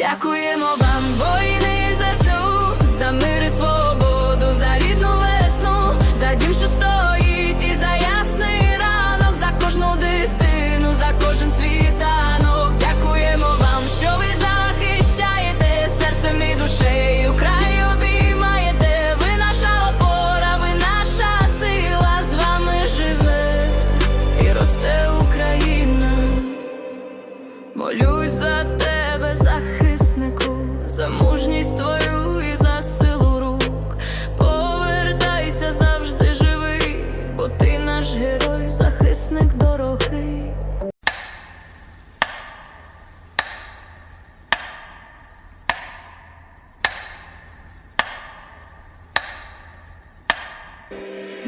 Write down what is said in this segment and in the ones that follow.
Дякуємо вам, воїни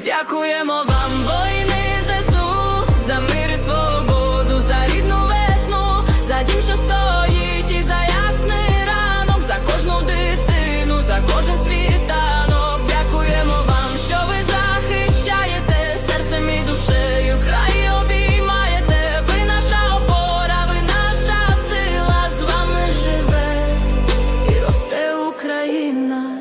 Дякуємо вам, воїни ЗСУ, за мир і свободу, за рідну весну, за дім, що стоїть, і за ясний ранок, за кожну дитину, за кожен світанок. Дякуємо вам, що ви захищаєте серцем і душею. Край обіймаєте, ви наша опора, ви наша сила, з вами живе і росте Україна.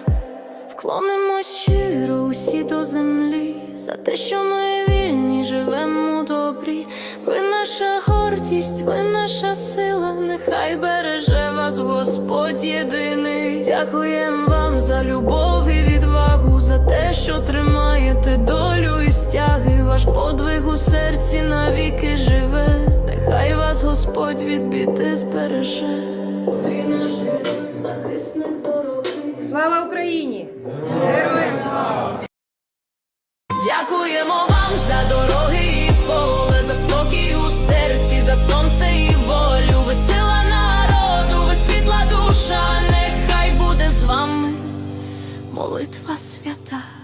Вклонимось щиро усі до землі за те, що ми вільні, живемо добрі. Ви наша гордість, ви наша сила, нехай береже вас Господь єдиний. Дякуємо вам за любов і відвагу, за те, що тримаєте долю і стяги. Ваш подвиг у серці навіки живе. Нехай вас Господь від біди збереже. Ти наш захисник дорогий. Слава Україні! Героям молитва свята.